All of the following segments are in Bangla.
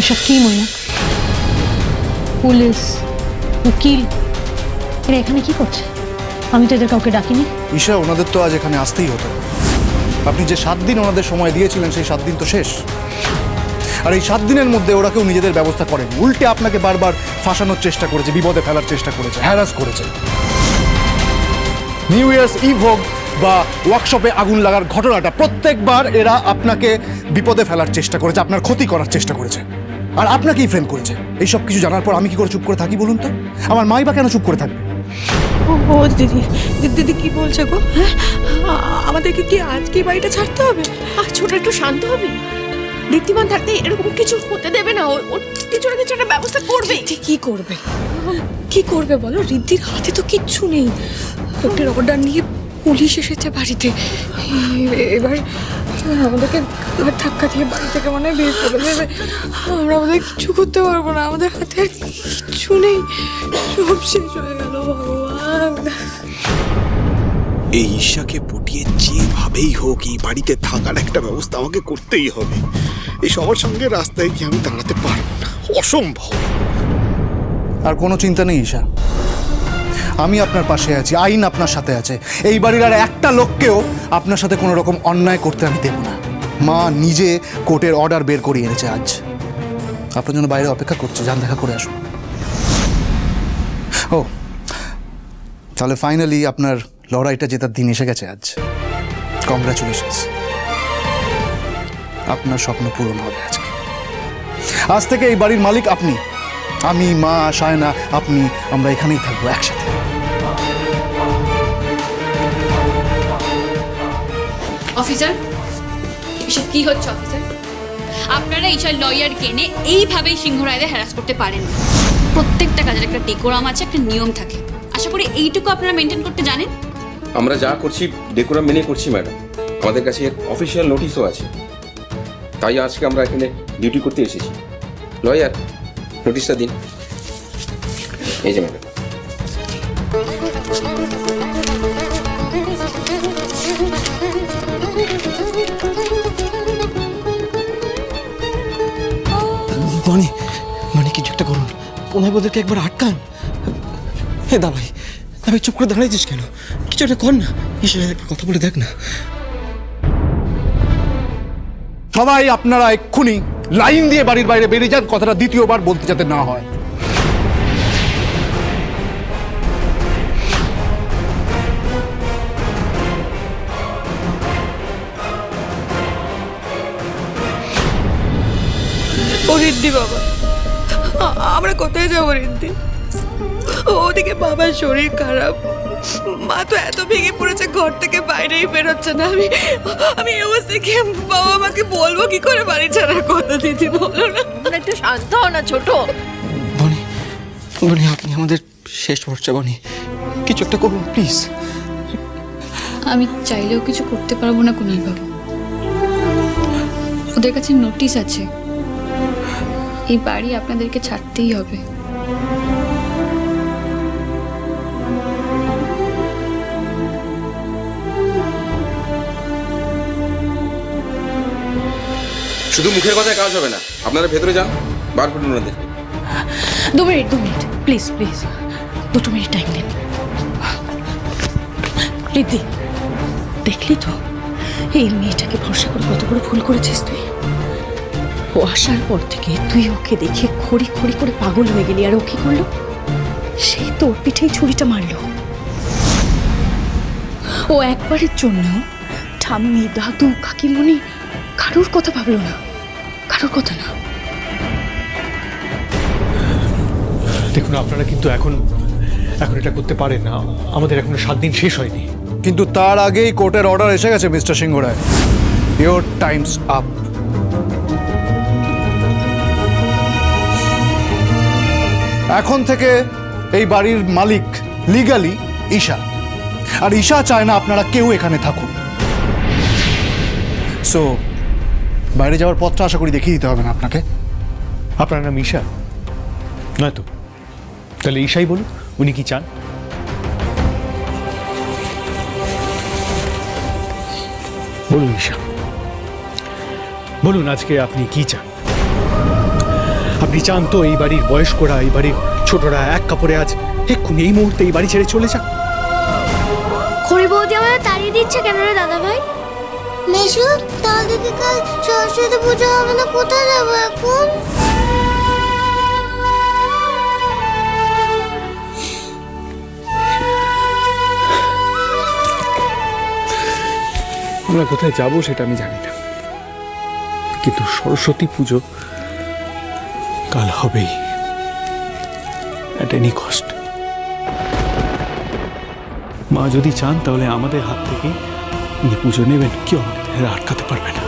এসব কি ময়না পুলিশ, উকিল, এরা এখানে কি করছে? আমি তো এদের কাউকে ডাকিনি। ঈশা, ওনাদের তো আজ এখানে আসতেই হতো। আপনি যে সাত দিন ওনাদের সময় দিয়েছিলেন, সেই সাত দিন তো শেষ। আর এই সাত দিনের মধ্যে ওরা কেউ নিজেদের ব্যবস্থা করেন। উল্টে আপনাকে বারবার ফাঁসানোর চেষ্টা করেছে, বিপদে ফেলার চেষ্টা করেছে হ্যারাস করেছে। নিউ ইয়ার্স ইভ হোক বা ওয়ার্কশপে আগুন লাগার ঘটনাটা প্রত্যেকবার এরা আপনাকে বিপদে ফেলার চেষ্টা করেছে আপনার ক্ষতি করার চেষ্টা করেছে। আর আপনাকেই ফ্রেম করেছে। এইসব কিছু জানার পর আমি কি করে চুপ করে থাকি বলুন তো? আমার মাই বা কেন চুপ করে থাকবে? ও দিদি দিদি কি বলছে গো? হ্যাঁ? আমাদেরকে কি আজকে বাড়িটা ছাড়তে হবে? আর ছোট একটু শান্ত হবে। ঋদ্ধিমান থাকতে এরকম কিছু হতে দেবে না। ও- ও কিছু না কিছু একটা ব্যবস্থা করবে। কি করবে? কি করবে বলো? রিদ্ধির হাতে তো কিচ্ছু নেই। কোর্টের অর্ডার নিয়ে পুলিশ এসেছে বাড়িতে। এবার আমাদেরকে ধাক্কা দিয়ে বাড়ি থেকে মনে হয় বের করে দেবে। আমরা আমাদের কিছু করতে পারব না আমাদের হাতে আর কিচ্ছু নেই। সব শেষ হয়ে গেল ভগবান। এই ঈশাকে পটিয়ে যেভাবেই হোক এই বাড়িতে থাকার একটা ব্যবস্থা আমাকে করতেই হবে। এই সবার সঙ্গে রাস্তায় গিয়ে আমি দাঁড়াতে পারব না। অসম্ভব। আর কোনো চিন্তা নেই ঈশা। আমি আপনার পাশে আছি, আইন আপনার সাথে আছে। এই বাড়ির আর একটা লোককেও আপনার সাথে কোনো রকম অন্যায় করতে আমি দেব না। মা নিজে কোর্টের অর্ডার বের করিয়ে এনেছে আজ। আপনার জন্য বাইরে অপেক্ষা করছে, যান, দেখা করে আসুন। ও, তাহলে ফাইনালি আপনার লড়াইটা জেতার দিন এসে গেছে আজ। কংগ্রাচুলেশনস আপনার স্বপ্ন পূরণ হবে আজকে। আজ থেকে এই বাড়ির মালিক আপনি। আমি, মা, সায়না, আপনি, আমরা এখানেই থাকব একসাথে। অফিসার, এসব কি হচ্ছে অফিসার? আপনারা এইসব লয়ার কেনে এইভাবেই সিংহ সিংহরায়দের হ্যারাস করতে পারেন। প্রত্যেকটা কাজের একটা ডেকোরাম আছে, একটা নিয়ম থাকে। আশা করি এইটুকু আপনারা মেনটেন করতে জানেন? আমরা যা করছি ডেকোরাম মেনে করছি ম্যাডাম আমাদের কাছে অফিসিয়াল নোটিশও আছে। তাই আজকে আমরা এখানে ডিউটি করতে এসেছি। লয়ার নোটিশটা দিন। এই যে ম্যাডাম ওনার ওদেরকে একবার আটকান। হে দাবাই দাবাই চুপ করে দাঁড়াইছিস কেন? কিছু একটা কর না। ঈশ্বরের একবার কথা বলে দেখ না। সবাই আপনারা এক্ষুনি লাইন দিয়ে বাড়ির বাইরে বেরিয়ে যান কথাটা দ্বিতীয়বার বলতে যাতে না হয়। বাবা। আমরা কোথায় যাব রিদ্ধি? ওদিকে বাবার শরীর খারাপ। মা তো এত ভেঙে পড়েছে ঘর থেকে বাইরেই বেরোচ্ছে না। আমি আমি এই অবস্থায় গিয়ে বাবা মাকে বলব কি করে বাড়ি ছাড়ার কথা দিদি বলো না। একটু শান্ত হও না ছোট। বনি বনি আপনি আমাদের শেষ ভরসা বনি। কিছু একটা করুন প্লিজ। আমি চাইলেও কিছু করতে পারব না কুনাল বাবু ওদের কাছে নোটিশ আছে। এই বাড়ি আপনাদেরকে ছাড়তেই হবে। শুধু মুখের কথায় কাজ হবে না আপনারা ভেতরে যান বার করুন ওনাদেরকে দু মিনিট দু মিনিট প্লিজ প্লিজ দুটো মিনিট টাইম দিন রিদ্ধি দেখলি তো? এই মেয়েটাকে ভরসা করে কত বড় ভুল করেছিস তুই? ও আসার পর থেকে তুই ওকে দেখে খড়ি খড়ি করে পাগল হয়ে গেলি আর ও কি করল? সেই তোর পিঠেই ছুরিটা মারলো। ও একবারের জন্য ঠাম্মি দাদু কাকিমণি কারোর কথা ভাবলো না কারোর কথা না। দেখুন আপনারা কিন্তু এখন এখন এটা করতে পারেন না। আমাদের এখনও সাত দিন শেষ হয়নি। কিন্তু তার আগেই কোর্টের অর্ডার এসে গেছে mister Singha Roy your time's up এখন থেকে এই বাড়ির মালিক লিগালি ঈশা। আর ঈশা চায় না আপনারা কেউ এখানে থাকুন। সো বাইরে যাওয়ার পথটা আশা করি দেখিয়ে দিতে হবে না আপনাকে। আপনার নাম ঈশা? নয়তো তাহলে ঈশাই বলুন, উনি কি চান? বলুন ঈশা। বলুন আজকে আপনি কি চান? আপনি চান তো এই বাড়ির বয়স্করা এই বাড়ির ছোটরা এক কাপড়ে আজ এক্ষুনি এই মুহূর্তে এই বাড়ি ছেড়ে চলে যাক। খড়ি বৌদি আমাদের তাড়িয়ে দিচ্ছে কেন রে দাদা ভাই মেশু তাহলে কি কাল সরস্বতী পুজো হবে না? কোথায় যাব এখন? আমরা কোথায় যাব সেটা আমি জানি না। কিন্তু সরস্বতী পুজো কাল হবেই। অ্যাট এনি কস্ট মা যদি চান তাহলে আমাদের হাত থেকে উনি পুজো নেবেন, কেউ আমাদের আটকাতে পারবে না।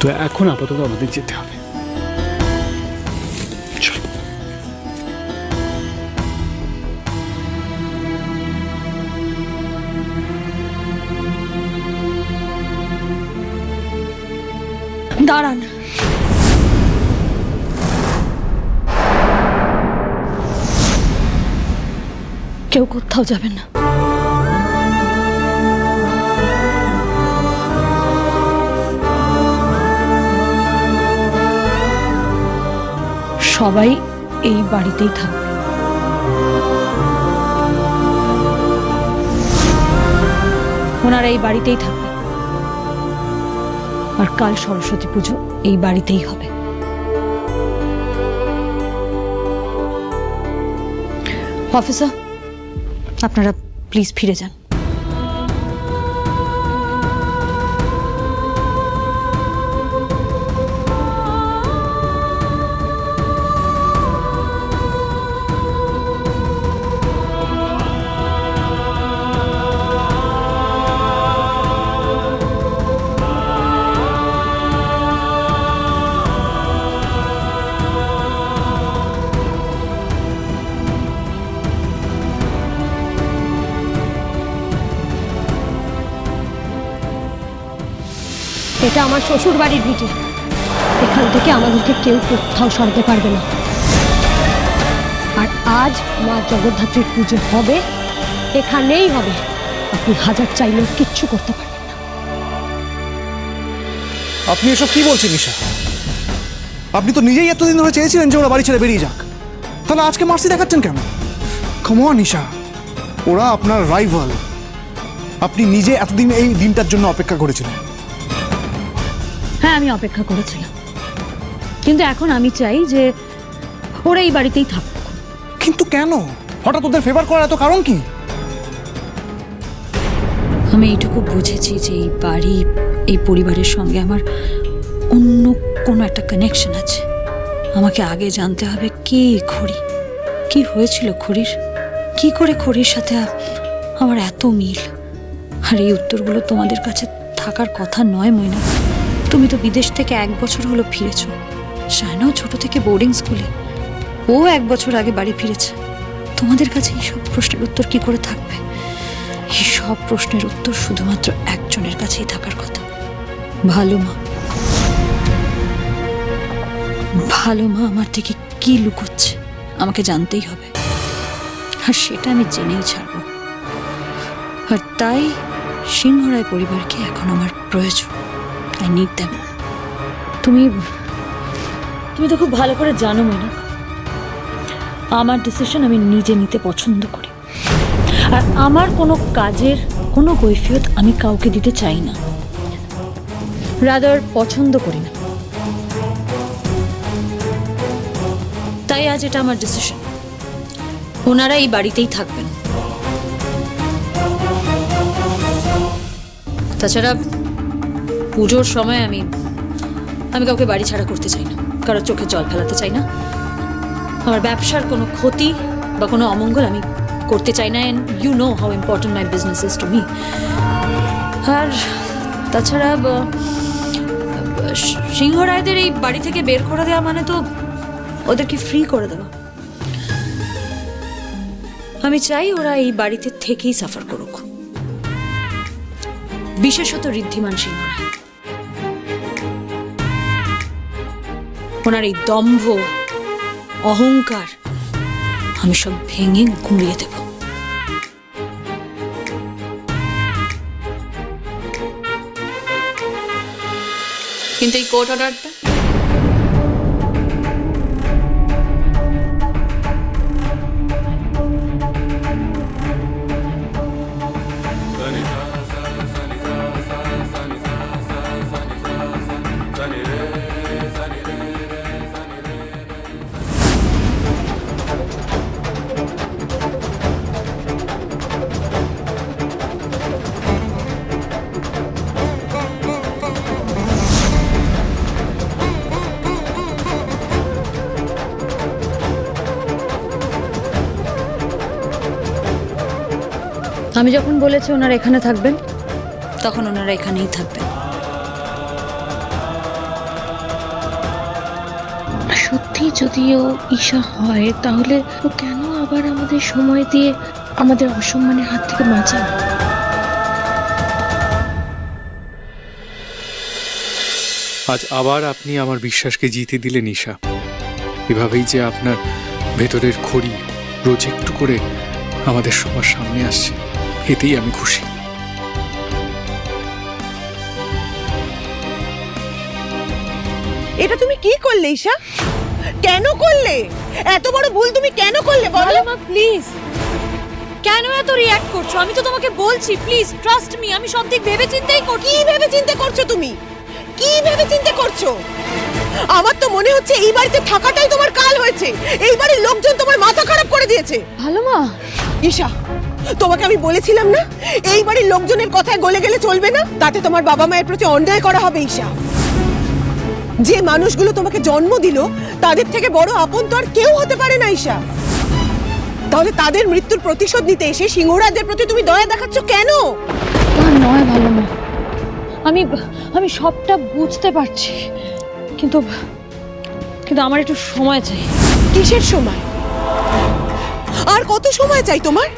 তো এখন আপাতত আমাদের যেতে হবে। দাঁড়ান। কেউ কোথাও যাবে না। সবাই এই বাড়িতেই থাকবে ওনারা এই বাড়িতেই থাকবে আর কাল সরস্বতী পুজো এই বাড়িতেই হবে। অফিসার আপনারা প্লিজ ফিরে যান। এটা আমার শ্বশুর বাড়ির ভিটে। এখান থেকে আমাদেরকে কেউ কোথাও সরাতে পারবে না। আর আজ মা জগদ্ধাত্রীর পুজো হবে, এখানেই হবে। আপনি হাজার চাইলেও কিচ্ছু করতে পারবেন না। আপনি এসব কি বলছেন, নিশা? আপনি তো নিজেই এতদিন ধরে চেয়েছিলেন যে ওরা বাড়ি ছেড়ে বেরিয়ে যাক। তাহলে আজকে মার্সি দেখাচ্ছেন কেন? Come on Nisha. ওরা আপনার রাইভাল আপনি নিজে এতদিন এই দিনটার জন্য অপেক্ষা করেছিলেন। আমি অপেক্ষা করেছিলাম। কিন্তু এখন আমি চাই যে ওরা এই বাড়িতেই থাকুক কিন্তু কেন? হঠাৎ ওদের ফেভার করার এত কারণ কি? আমি এইটুকু বুঝেছি যে এই বাড়ি এই পরিবারের সঙ্গে আমার অন্য কোনো একটা কানেকশন আছে। আমাকে আগে জানতে হবে কে খড়ি? কি হয়েছিল খড়ির? কি করে খড়ির সাথে আমার এত মিল? আর এই উত্তরগুলো তোমাদের কাছে থাকার কথা নয় ময়না তুমি তো বিদেশ থেকে এক বছর হলো ফিরেছো। শায়নাও ছোট থেকে বোর্ডিং স্কুলে ও এক বছর আগে বাড়ি ফিরেছে। তোমাদের কাছে এইসব প্রশ্নের উত্তর কি করে থাকবে? এই সব প্রশ্নের উত্তর শুধুমাত্র একজনের কাছেই থাকার কথা। ভালো মা। ভালো মা আমার থেকে কি লুকোচ্ছে, আমাকে জানতেই হবে। আর সেটা আমি জেনেই ছাড়বো। আর তাই সিংহরায় পরিবারকে এখন আমার প্রয়োজন। আই নিড দ্যাম তুমি তুমি তো খুব ভালো করে জানো মনে আমার ডিসিশন আমি নিজে নিতে পছন্দ করি। আর আমার কোনো কাজের কোনো কৈফিয়ত আমি কাউকে দিতে চাই না। রাদার পছন্দ করি না। তাই আজ এটা আমার ডিসিশন ওনারা এই বাড়িতেই থাকবেন। তাছাড়া পুজোর সময় আমি আমি কাউকে বাড়ি ছাড়া করতে চাই না কারোর চোখে জল ফেলাতে চাই না। আমার ব্যবসার কোনো ক্ষতি বা কোনো অমঙ্গল আমি করতে চাই না and you know how important my business is to me আর তাছাড়া সিংহ রায়দের এই বাড়ি থেকে বের করে দেওয়া মানে তো ওদেরকে ফ্রি করে দেওয়া। আমি চাই ওরা এই বাড়িতে থেকেই সাফার করুক। বিশেষত ঋদ্ধিমান সিংহ রায়। ওনার এই দম্ভ অহংকার আমি সব ভেঙে গুঁড়িয়ে দেব। কিন্তু এই কোর্ট অর্ডারটা? আমি যখন বলেছি ওনারা এখানে থাকবেন তখন ওনারা এখানেই থাকবেন। সত্যি যদিও ঈশা হয় তাহলে ও কেন আবার আমাদের সময় দিয়ে আমাদের অসম্মানের হাত থেকে বাঁচায় আজ আবার আপনি আমার বিশ্বাসকে জিতে দিলেন ঈশা। এভাবেই যে আপনার ভেতরের খড়ি রোজ একটু করে আমাদের সবার সামনে আসছে। এতেই আমি খুশি। এটা তুমি কি করলে ঈশা? কেন করলে? এত বড় ভুল তুমি কেন করলে বলো? মা প্লিজ কেন এত রিয়াক্ট করছ? আমি তো তোমাকে বলছি প্লিজ ট্রাস্ট মি আমি সব দিক ভেবে চিন্তেই করছি। কি ভেবে চিন্তা করছ তুমি? কি ভেবে চিন্তা করছ? আমার তো মনে হচ্ছে এই বাড়িতে থাকাটাই তোমার কাল হয়েছে। এই বাড়ির লোকজন তোমার মাথা খারাপ করে দিয়েছে। ভালো মা। ঈশা তোমাকে আমি বলেছিলাম না? এই বাড়ির লোকজনের কথায় গলে গেলে চলবে না? তাতে তোমার বাবা মায়ের প্রতি অন্যায় করা হবে ঈশা। যে মানুষগুলো তোমাকে জন্ম দিল তাদের থেকে বড় আপন তো আর কেউ হতে পারে না ঈশা। তাহলে তাদের মৃত্যুর প্রতিশোধ নিতে এসে সিংহরাজদের প্রতি তুমি দয়া দেখাচ্ছ কেন? নয় ভালো মা আমি আমি সবটা বুঝতে পারছি। কিন্তু কিন্তু আমার একটু সময় চাই। কিসের সময়? আর কত সময় চাই তোমার?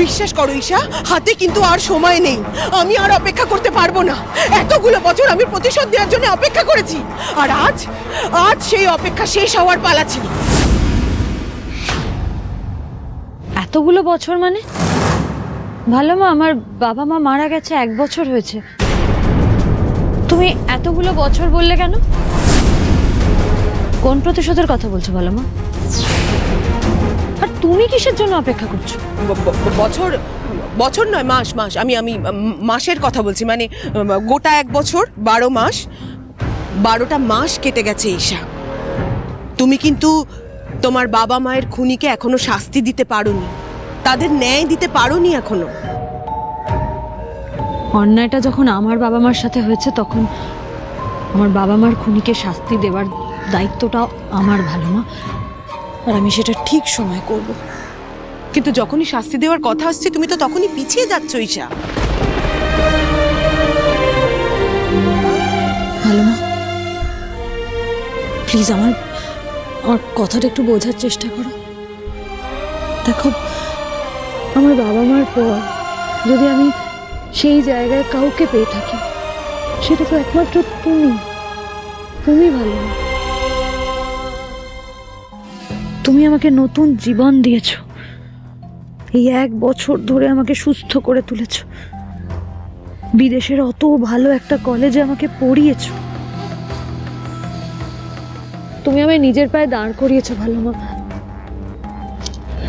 বিশ্বাস করো ঈশা, হাতে কিন্তু আর সময় নেই। আমি আর অপেক্ষা করতে পারব না। এতগুলো বছর আমি প্রতিশোধ দেওয়ার জন্য অপেক্ষা করেছি। আর আজ আজ সেই অপেক্ষা শেষ হওয়ার পালা ছিল। এতগুলো বছর মানে? ভালো মা, আমার বাবা মা মারা গেছে, এক বছর হয়েছে। তুমি এতগুলো বছর বললে কেন? কোন প্রতিশোধের কথা বলছো ভালো মা? তুমি কিসের জন্য অপেক্ষা করছ? বছর বছর নয় মাস মাস। আমি আমি মাসের কথা বলছি। মানে গোটা এক বছর বারো মাস বারোটা মাস কেটে গেছে ঈশা। তুমি কিন্তু তোমার বাবা মায়ের খুনিকে এখনও শাস্তি দিতে পারোনি। তাদের ন্যায় দিতে পারোনি এখনও। অন্যায়টা যখন আমার বাবা মার সাথে হয়েছে তখন আমার বাবা মার খুনিকে শাস্তি দেওয়ার দায়িত্বটাও আমার ভালো মা। আর আমি সেটা ঠিক সময় করব। কিন্তু যখনই শাস্তি দেওয়ার কথা আসছে তুমি তো তখনই পিছিয়ে যাচ্ছ ঈশা। মা প্লিজ আমার আমার কথাটা একটু বোঝার চেষ্টা করো। দেখো আমার বাবা মার পর যদি আমি সেই জায়গায় কাউকে পেয়ে থাকি সেটা তো একমাত্র তুমি। তুমি ভালো। মা। তুমি আমাকে নতুন জীবন দিয়েছ। এই এক বছর ধরে আমাকে সুস্থ করে তুলেছ। বিদেশের অত ভালো একটা কলেজে আমাকে পড়িয়েছো। তুমি আমায় নিজের পায়ে দাঁড় করিয়েছো ভালো মা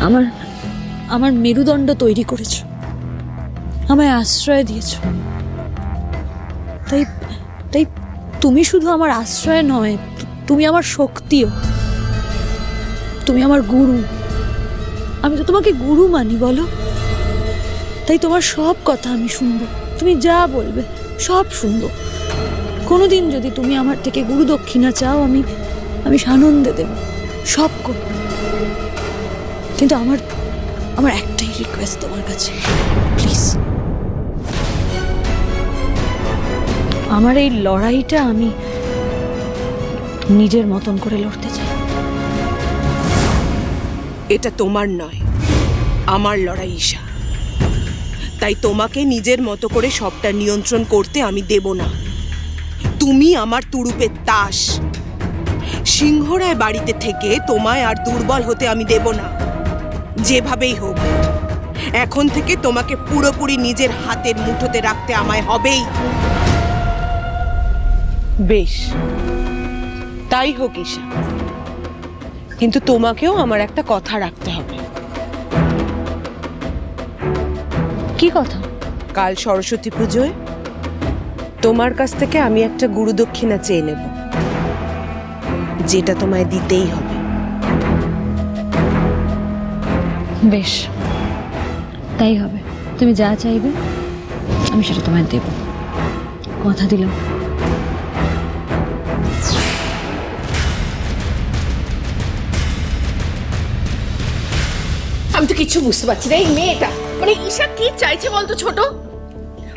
আমার আমার মেরুদণ্ড তৈরি করেছ। আমায় আশ্রয় দিয়েছ। তাই তাই তুমি শুধু আমার আশ্রয় নয়, তুমি আমার শক্তিও। তুমি আমার গুরু। আমি তো তোমাকে গুরু মানি, বলো? তাই তোমার সব কথা আমি শুনব। তুমি যা বলবে, সব শুনব। কোনোদিন যদি তুমি আমার থেকে গুরু দক্ষিণা চাও, আমি আমি সানন্দে দেব। সব করব কিন্তু আমার আমার একটাই রিকোয়েস্ট তোমার কাছে। প্লিজ আমার এই লড়াইটা আমি নিজের মতন করে লড়তে চাই। এটা তোমার নয়, আমার লড়াই ঈশা। তাই তোমাকে নিজের মতো করে সবটা নিয়ন্ত্রণ করতে আমি দেব না। তুমি আমার তুরুপের তাস। সিংহরায় বাড়িতে থেকে তোমায় আর দুর্বল হতে আমি দেব না। যেভাবেই হোক, এখন থেকে তোমাকে পুরোপুরি নিজের হাতের মুঠোতে রাখতে আমায় হবেই। বেশ, তাই হোক ঈশা। কিন্তু তোমাকেও আমার একটা কথা রাখতে হবে। কি কথা? কাল সরস্বতী পুজোয় তোমার কাছ থেকে আমি একটা গুরুদক্ষিণা চেয়ে নেব যেটা তোমায় দিতেই হবে। বেশ তাই হবে। তুমি যা চাইবে আমি সেটা তোমায় দেব। কথা দিলাম। আমি তো কিছু বুঝতে পারছি না। এই মেয়েটা মানে ঈশা কি চাইছে বলতো ছোট?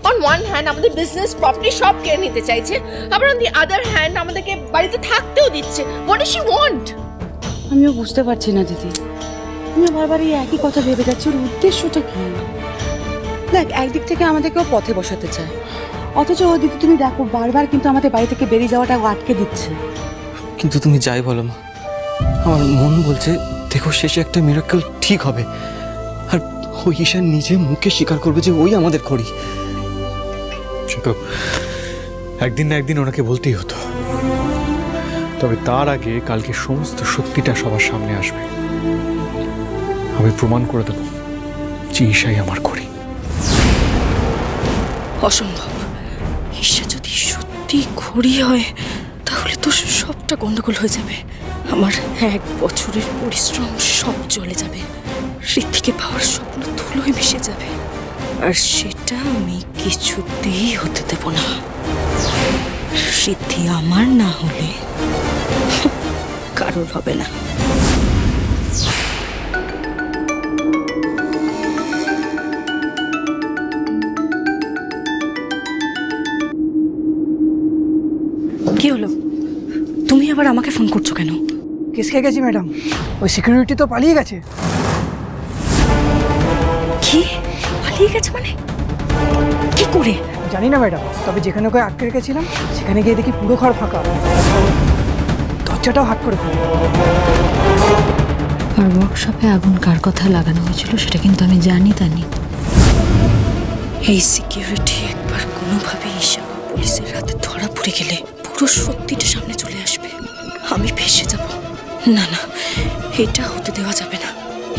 অন ওয়ান হ্যান্ড আমাদের বিজনেস প্রপার্টি সব কেড়ে নিতে চাইছে আবার অন দি আদার হ্যান্ড আমাদেরকে বাড়িতে থাকতেও দিচ্ছে। হোয়াট ইজ শি ওয়ান্ট আমিও বুঝতে পারছি না দিদি। আমি বারবার এই একই কথা ভেবে যাচ্ছি ওর উদ্দেশ্যটা কি? দেখ একদিক থেকে আমাদেরকেও পথে বসাতে চায়। অথচ ও দিদি তুমি দেখো বারবার কিন্তু আমাদের বাড়ি থেকে বেরিয়ে যাওয়াটা ও আটকে দিচ্ছে। কিন্তু তুমি যাই বলো মা আমার মন বলছে দেখো শেষে একটা মিরাক্কেল ঠিক হবে। আর ওই ঈশান নিজে মুখে স্বীকার করবে যে ওই আমাদের খড়ি। তো একদিন না একদিন ওনাকে বলতেই হতো। তবে তার আগে কালকে সমস্ত সত্যিটা সবার সামনে আসবে। আমি প্রমাণ করে দেবো যে ঈশাই আমার করি অসম্ভব। ঈশা যদি সত্যি ঘড়ি হয় তাহলে তো সবটা গন্ডগোল হয়ে যাবে। আমার এক বছরের পরিশ্রম সব চলে যাবে। ঋতিকে পাওয়ার স্বপ্ন ধুলোয় মিশে যাবে। আর সেটা আমি কিছুতেই হতে দেব না। সিদ্ধি আমার না হলে কারোর হবে না। কিসকে গেছি ম্যাডাম। ওই সিকিউরিটি তো পালিয়ে গেছে। কি? পালিয়ে গেছে মানে? কি করে? জানি না ম্যাডাম। তবে যেখানে ওকে আটকে রেখেছিলাম সেখানে গিয়ে দেখি পুরো ঘর ফাঁকা। দরজাটাও হাট করে আর ওয়ার্কশপে আগুন কার কথা লাগানো হয়েছিল সেটা কিন্তু আমি জানি তানি। এই সিকিউরিটি একবার কোনোভাবে ঈশা পুলিশের হাতে ধরা পড়ে গেলে পুরো সত্যিটা সামনে চলে আসবে। আমি ভেসে যাব। না না, এটা হতে দেওয়া যাবে না।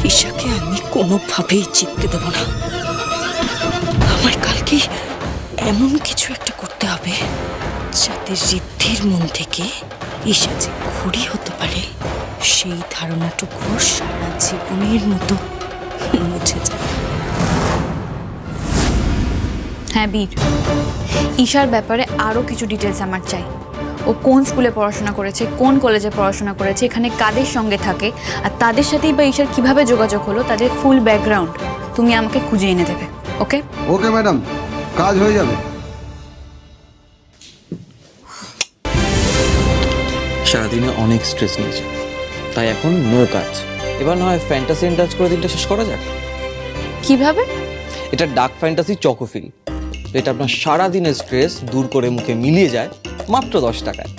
ঈশাকে আমি কোনোভাবেই জিততে দেব না। আমার কালকে এমন কিছু একটা করতে হবে, যাতে ঋদ্ধির মন থেকে ঈশা যে ঘড়ি হতে পারে, সেই ধারণাটুকু সারা জীবনের মতো মুছে যাবে হ্যাঁ বীর। ঈশার ব্যাপারে আরও কিছু ডিটেলস আমার চাই। ও কোন স্কুলে পড়াশোনা করেছে কোন কলেজে পড়াশোনা করেছে এখানে কাদের সঙ্গে থাকে আর তাদের সাথেই বা ঈশার কীভাবে যোগাযোগ হলো তাদের ফুল ব্যাকগ্রাউন্ড তুমি আমাকে খুঁজে এনে দেবে ওকে ওকে ম্যাডাম কাজ হয়ে যাবে। সারাদিনে অনেক স্ট্রেস নিয়েছে। তাই এখন নো কাজ। এবার না হয় ফ্যান্টাসি ইন্টাচ করে দিনটা শেষ করা যাক? কীভাবে? এটা ডার্ক ফ্যান্টাসি চকোফিল এটা আপনার সারাদিনের স্ট্রেস দূর করে মুখে মিলিয়ে যায় মাত্র দশ টাকায়।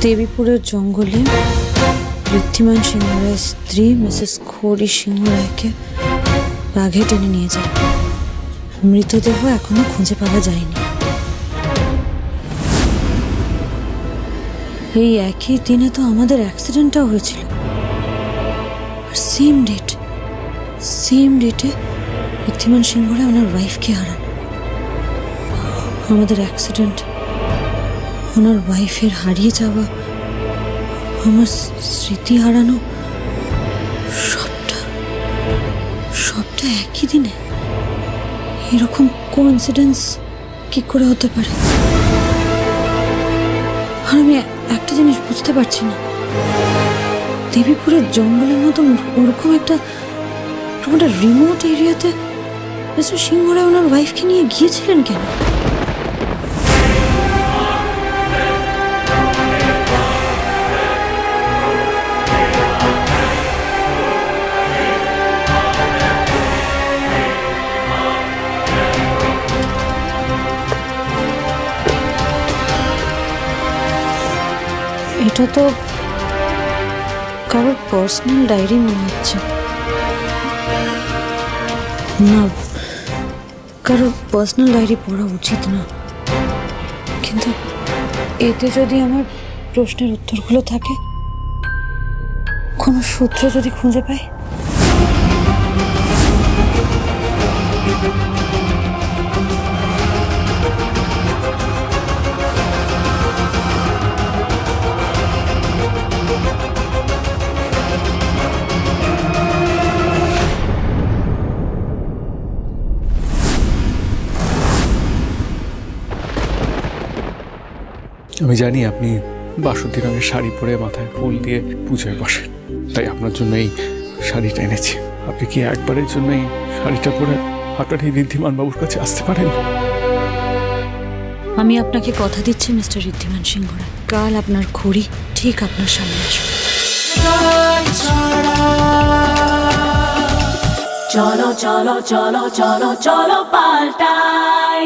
দেবীপুরের জঙ্গলে ঋদ্ধিমান সিংহ স্ত্রী মিসেস খড়ি সিংহ রায়কে বাঘে টেনে নিয়ে যায়। মৃতদেহ এখনও খুঁজে পাওয়া যায়নি। এই একই দিনে তো আমাদের অ্যাক্সিডেন্টটাও হয়েছিল। সেম ডেট সেম ডেটে ঋদ্ধিমান সিংহ রায় ওনার ওয়াইফকে হারান। আমাদের অ্যাক্সিডেন্ট ওনার ওয়াইফের হারিয়ে যাওয়া, আমার স্মৃতি হারানো সবটা সবটা একই দিনে। এরকম কোইন্সিডেন্স কি করে হতে পারে? আর আমি একটা জিনিস বুঝতে পারছি না। দেবীপুরের জঙ্গলের মতন ওরকম একটা রিমোট এরিয়াতে মিস্টার সিংহ রায় ওনার ওয়াইফকে নিয়ে গিয়েছিলেন কেন? এটা তো কারোর পার্সোনাল ডায়েরি মনে হচ্ছে। না, কারোর পার্সোনাল ডায়েরি পড়া উচিত না। কিন্তু এতে যদি আমার প্রশ্নের উত্তরগুলো থাকে, কোনো সূত্র যদি খুঁজে পাই আমি জানি আপনি বাসন্তী রঙের শাড়ি পরে মাথায় ফুল দিয়ে পুজোয় বসেন তাই আপনার জন্য এই শাড়িটা এনেছি। আপনি কি একবারের জন্য এই শাড়িটা পরে আপনার এই ঋদ্ধিমান বাবুর কাছে আসতে পারেন? আমি আপনাকে কথা দিচ্ছি মিস্টার ঋদ্ধিমান সিংহ রায়। কাল আপনার খড়ি ঠিক আপনার সামনে আসবে। চলো চলো চলো চলো চলো পাল্টাই।